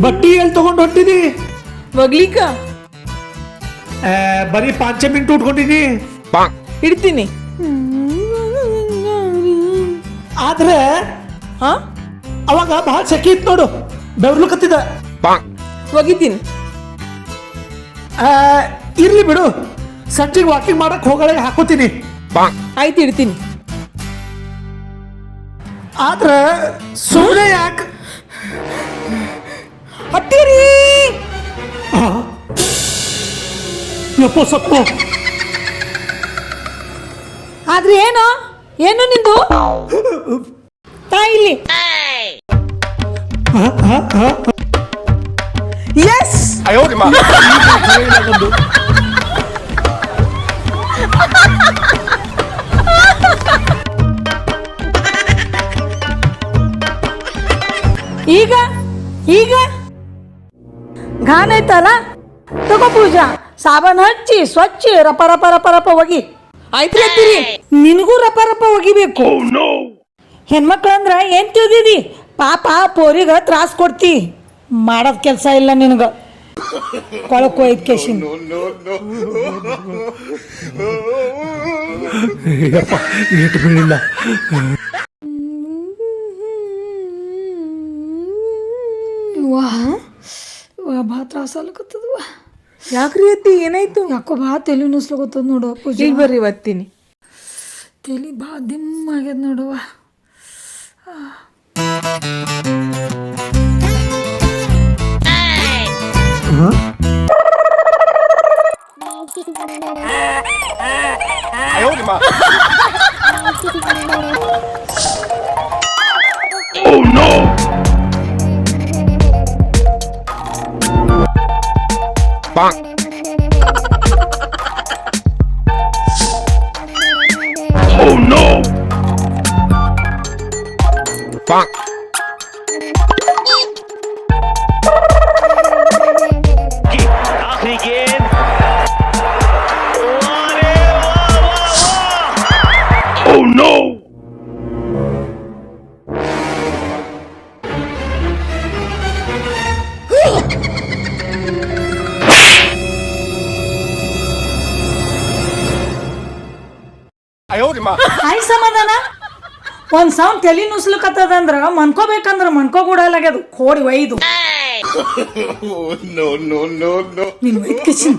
ಬಟ್ಟಿ ಎಲ್ಲಿ ತಗೊಂಡು ಹೊಂಟಿದಿ? ಒಗ್ಲಿಕ್ಕ ಆ, ಬರೀ ಪಾಂಚ ಮಿನಿಟ್ ಬಾ ಇಡ್ತೀನಿ. ಆದ್ರೆ ಹಾ? ಅವಾಗ ಬಹಳ ಸೆಕೆ ಇತ್ತು ನೋಡು. ಬೆವ್ರಲಕತ್ತಿದ ಒಗಿತೀನಿ. ಆ, ಇರ್ಲಿ ಬಿಡು. ಸಂಜೆಗೆ ವಾಕಿಂಗ್ ಮಾಡಕ್ ಹೋಗಳೆ ಹಾಕೋತೀನಿ. ಆಯ್ತು ಇಡ್ತೀನಿ. ಆದ್ರೆ ಸುಮ್ಮನೆ ಯಾಕೆ ಹತ್ತೀರಿ ಯಪ್ಪ ಸಪ್ಪ. ಆದ್ರೆ ಏನು? ಏನು ನಿಂದು? ತಾಯಿಲಿ ಇಲ್ಲಿ. ಎಸ್ ಈಗ? ಈಗ? ಘಾನ ಐತಲ್ಲ ತಗೋ ಪೂಜಾ ಸಾಬಾನ್ ಹಚ್ಚಿ ಸ್ವಚ್ಛ ರಪ ರಪ ರಪ ರಪ ಒಗಿ ಆಯ್ತು ಅಂತೀರಿ ನಿನಗೂ ರಪ ರಪ ಒಗಿಬೇಕು ಹೆಣ್ಮಕ್ಳಂದ್ರ ಏನ್ ತಿಳ್ದಿದಿ ಪಾಪ ಪೋರಿಗ ತ್ರಾಸ್ ಕೊಡ್ತಿ ಮಾಡೋದ್ ಕೆಲಸ ಇಲ್ಲ ನಿನಗ ಕೊಳಕು ಐದ್ ಕೇಶಿನ್ ಯಪ್ಪ ಏಟು ಬೀಳಿಲ್ಲ ತ್ರಾಸಲ್ಲಕತ್ತದವ ಯಾಕ್ರಿ ಅತ್ತಿ ಏನಾಯ್ತು? ಯಾಕೋ ಭಾಳ ತಲೆ ನುಸ್ಲಕತ್ತದ ನೋಡುವ ಪೂಜೆ ಬರ್ರಿ ಒತ್ತೀನಿ ತಲೆ ಭಾಳ ದಿಮ್ಮ ಆಗ್ಯದ ನೋಡುವ Oh no! bonk. Oh no! Bonk. Oh no! ಆಯ್ ಸಮಾಧಾನ ಒಂದ್ ಸೌಂಡ್ ತಲೆ ನುಸ್ಲಕತ್ತದಂದ್ರ ಮನ್ಕೋಬೇಕಂದ್ರ ಮನ್ಕೋಗೂಡಲಾಗ್ಯದು ಕೋಡಿ ಒಯ್ದು no no no no ನೀನು ಒಯ್ದು ಕಿಸಿನ್